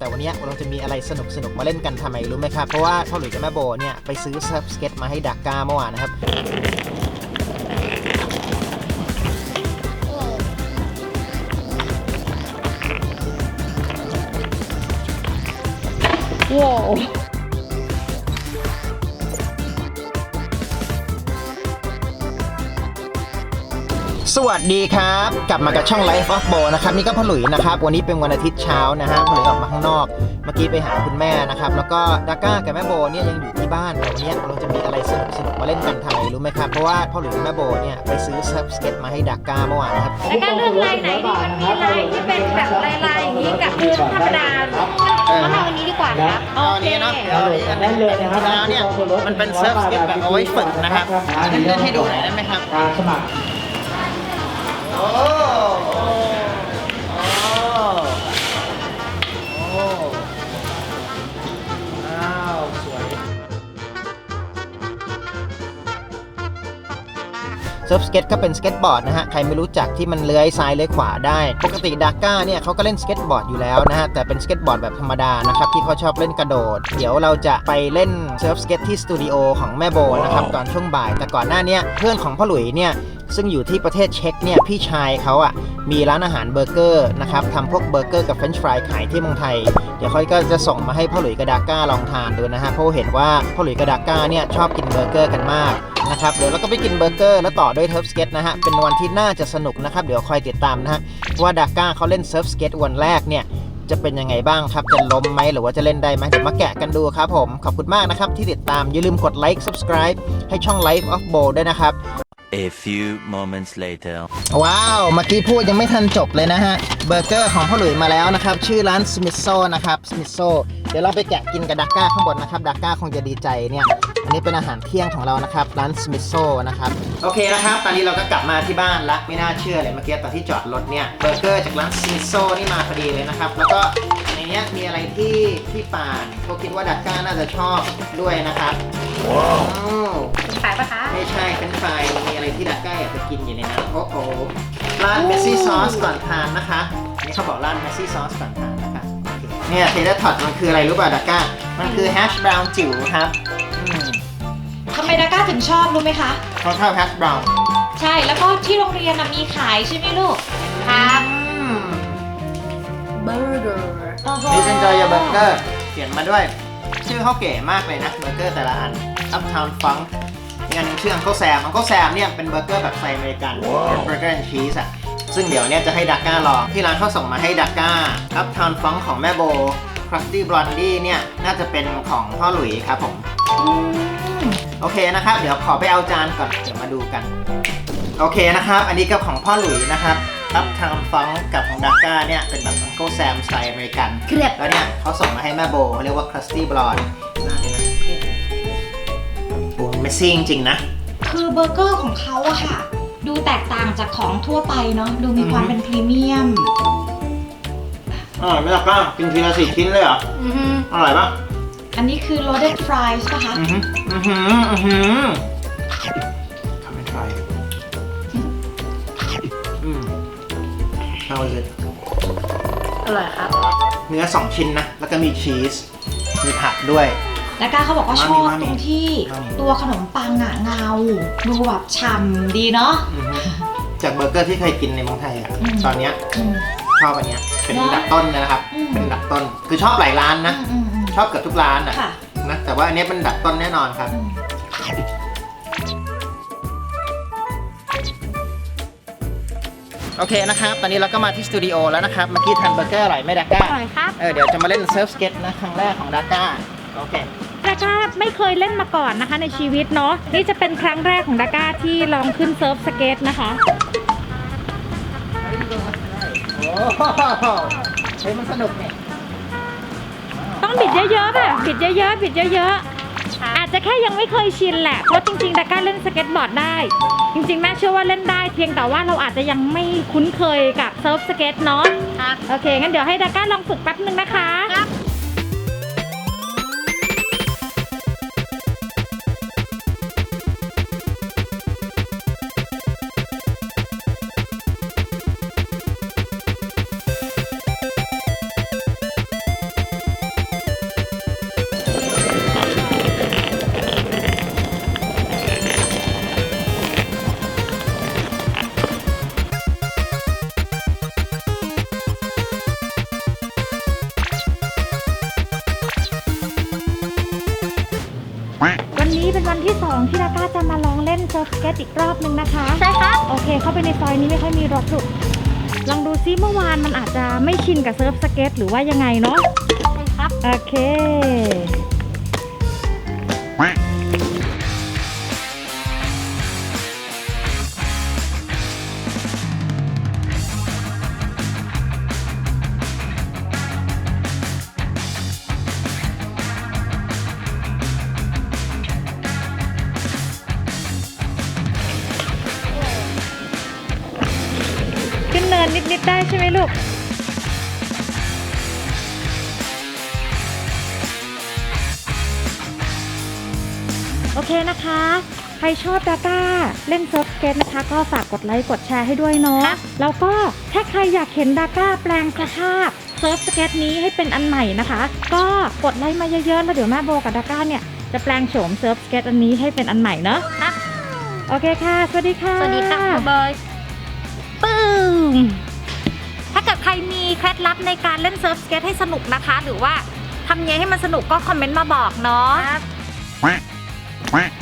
แต่วันนี้เราจะมีอะไรสนุกสนุกมาเล่นกันทำไมรู้ไหมครับ เพราะว่าพ่อหลุยกับแม่โบเนี่ยไปซื้อเซิร์ฟสเก็ตมาให้ดักก้าเมื่อวานนะครับ ว้าว วัสดีครับ กลับมากับช่อง Life of Bo นะครับ นี่ก็พ่อหลุยนะครับ วันนี้เป็นวันอาทิตย์เช้านะฮะพ่อหลุยออกมาข้างนอก เมื่อกี้ไปหาคุณแม่นะครับ แล้วก็ดาก้ากับแม่โบเนี่ยยังอยู่ที่บ้านแต่วันเนี้ยเราจะมีอะไรสนุกสนุกๆมาเล่นกันทำไมรู้ไหมครับ เพราะว่าพ่อหลุยกับแม่โบเนี่ยไปซื้อเซิร์ฟสเก็ตมาให้ดาก้าเมื่อวานนะครับแล้วก็เลือกลายไหนดีมันมีลายที่เป็นแบบลายลายๆอย่างนี้กับพื้นธรรมดาเออก็เอาอันนี้ดีกว่านะครับเอาอันนี้เนาะเอาอันนี้อันนี้แล้วเนี่ยมันเป็นเซิร์ฟสเก็ตแบบเอาไว้ฝึกนะครับเล่นให้ดูหน่อยได้ไหมครับการสมัคร โเซิร์ฟสเก็ตก็เป็นสเก็ตบอร์ดนะฮะ ใครไม่รู้จักที่มันเลื้อยซ้ายเลื้อยขวาได้ ปกติดาก้าเนี่ยเขาก็เล่นสเก็ตบอร์ดอยู่แล้วนะฮะ แต่เป็นสเก็ตบอร์ดแบบธรรมดานะครับ ที่เขาชอบเล่นกระโดด เดี๋ยวเราจะไปเล่นเซิร์ฟสเก็ตที่สตูดิโอของแม่โบนะครับตอนช่วงบ่าย แต่ก่อนหน้านี้เพื่อนของพ่อหลุยเนี่ยซึ่งอยู่ที่ประเทศเช็กเนี่ยพี่ชายเขาอะมีร้านอาหารเบอร์เกอร์นะครับทำพวกเบอร์เกอร์กับเฟรนช์ฟรายขายที่เมืองไทย เดี๋ยวเขาก็จะส่งมาให้พ่อหลุยกับดาก้าลองทานดูนะฮะเพราะเห็นว่าพ่อหลุยกับดาก้าเนี่ยชอบกินเบอร์เกอร์กันมาก นะครับเดี๋ยวเราก็ไปกินเบอร์เกอร์แล้วต่อด้วยเทิร์ฟสเก็ตนะฮะเป็นวันที่น่าจะสนุกนะครับเดี๋ยวคอยติดตามนะฮะว่าดาก้าเขาเล่นเซิร์ฟสเก็ตวันแรกเนี่ยจะเป็นยังไงบ้างครับ จะล้มไหมหรือว่าจะเล่นได้ไหมเดี๋ยวมาแกะกันดูครับผม ขอบคุณมากนะครับ ที่ติดตามอย่าลืมกดไลค์ subscribe ให้ช่อง Life of Bo ด้วยนะครับ A few moments later. ว้าว เมื่อกี้พูดยังไม่ทันจบเลยนะฮะ เบอร์เกอร์ของพ่อหลุยมาแล้วนะครับ ชื่อร้านสมิ t โซนะครับสมิ t โซเดี๋ยวเราไปแกะกินกับดักก้าข้างบนนะครับ ดักก้าคงจะดีใจเนี่ย อันนี้เป็นอาหารเที่ยงของเรานะครับ ร้านสมิ t โซนะครับ โอเคนะครับ ตอนนี้เราก็กลับมาที่บ้านละไม่น่าเชื่อเลยเมื่อกี้ตอนที่จอดรถเนี่ยเบอร์เกอร์จากร้านสมิ t โซนี่มาพอดีเลยนะครับ แล้วก็ในเนี้ยมีอะไรที่ที่ป่านเขาคิดว่าดักก้าน่าจะชอบด้วยนะครับว้าวเป็นขายปะคะ ไม่ใช่เป็นไฟรายมีอะไรที่ดักก้าอยากจะกินอยู่ในนั้นโอ้โหราดเมสซี่ซอสก่อนทานนะคะนี่เขาบอกราดเมสซี่ซอสก่อนทานนะคะโอเคเนี่ยเทเลทอดมันคืออะไรรู้ป่ะดักก้ามันคือแฮชบราวน์จิ๋วครับอืม ทำไมดาก้าถึงชอบรู้ไหมคะ เขาชอบแฮชบราวน์ใช่แล้วก็ที่โรงเรียนน่ะมีขายใช่ไหมลูกครับเบอร์เกอร์นี่เป็นจอยเบอร์เกอร์เขียนมาด้วย ชื่อเขาเก๋มากเลยนะเบอร์เกอร์แต่ละอัน Uptown Funk งานชื่ออังเคิลแซมอังเคิลแซมเนี่ยเป็นเบอร์เกอร์แบบสไตล์อเมริกันเป็นเบอร์เกอร์แอนด์ชีสอะ ซึ่งเดี๋ยวเนี่ยจะให้ดักก้าลอง ที่ร้านเขาส่งมาให้ดักก้า Uptown Funk ของแม่โบ Crusty Blondie เนี่ยน่าจะเป็นของพ่อหลุยครับผม โอเคนะครับ เดี๋ยวขอไปเอาจานก่อน เดี๋ยวมาดูกัน โอเคนะครับ อันนี้ก็ของพ่อหลุยนะครับ Uptown Funk กับของดักก้าเนี่ยเป็นแบบ Uncle Sam สไตล์อเมริกันเกลียดแล้วเนี่ยเขาส่งมาให้แม่โบเขาเรียกว่า Crusty Blonde น่าเลยนะโอ้เมสซี่จริงๆนะ คือเบอร์เกอร์ของเขาอะค่ะ ดูแตกต่างจากของทั่วไปเนาะดูมีความเป็นพรีเมียมอร่อยไหมล่ะก้ากินทีละสี่ชิ้นเลยเหรออือฮึอร่อยปะ อันนี้คือ loaded fries ป่ะคะ อือหืออือหืออือหือทำให้ทายอืม How is it อร่อยครับ เนื้อสองชิ้นนะ แล้วก็มีชีส มีผักด้วยดาก้าเขาบอกว่าชอบมามีตรงที่มามีตัวขนมปังอะเงา ดูแบบฉ่ำดีเนาะ อือหือจากเบอร์เกอร์ที่เคยกินในเมืองไทยอะอืม ตอนเนี้ยอืม ชอบอันเนี้ยเป็นเนอะดับต้นนะครับ อืม เป็นดับต้น คือชอบหลายร้านนะ อืมอืม ชอบเกือบทุกร้านอะค่ะ นะแต่ว่าอันเนี้ยเป็นดับต้นแน่นอนครับอืมโอเคนะครับ ตอนนี้เราก็มาที่สตูดิโอแล้วนะครับ เมื่อกี้ทานเบอร์เกอร์อร่อยไหมดาก้าอร่อยครับ เออเดี๋ยวจะมาเล่นเซิร์ฟสเก็ตนะครั้งแรกของดาก้าโอเค ดาก้าไม่เคยเล่นมาก่อนนะคะในชีวิตเนาะนี่จะเป็นครั้งแรกของดาก้าที่ลองขึ้นเซิร์ฟสเก็ตนะคะ โอ้โหเฮ้ยมันสนุกเนี่ย ต้องบิดเยอะๆป่ะบิดเยอะๆบิดเยอะๆ อาจจะแค่ยังไม่เคยชินแหละ เพราะจริงๆดาก้าเล่นสเก็ตบอร์ดได้ จริงๆแม่เชื่อว่าเล่นได้เพียงแต่ว่าเราอาจจะยังไม่คุ้นเคยกับเซิร์ฟสเก็ตเนาะ ครับ โอเคงั้นเดี๋ยวให้ดาก้าลองฝึกแป๊บนึงนะคะ ครับ ที่2ที่ดาก้าจะมาลองเล่นเซิร์ฟสเก็ตอีกรอบนึงนะคะ ใช่ครับโอเค เข้าไปในซอยนี้ไม่ค่อยมีรถลูกลองดูซิเมื่อวานมันอาจจะไม่ชินกับเซิร์ฟสเก็ตหรือว่ายังไงเนาะใช่ครับ โอเค นเนินนิดๆได้ใช่ไหมลูก โอเคนะคะ ใครชอบดาก้าเล่นเซิร์ฟสเก็ตนะคะ ก็ฝากกดไลค์กดแชร์ให้ด้วยเนาะครับแล้วก็ถ้าใครอยากเห็นดาก้าแปลงสภาพเซิร์ฟสเก็ตนี้ให้เป็นอันใหม่นะคะ ก็กดไลค์มาเยอะๆ แล้วเดี๋ยวแม่โบกับดาก้าเนี่ย จะแปลงโฉมเซิร์ฟสเก็ตอันนี้ให้เป็นอันใหม่เนาะครับโอเคค่ะ สวัสดีค่ะ สวัสดีครับคุณบอย ปึ้มถ้าเกิดใครมีเคล็ดลับในการเล่นเซิร์ฟสเก็ตให้สนุกนะคะ หรือว่าทำยังไงให้มันสนุกก็คอมเมนต์มาบอกเนาะ quack quack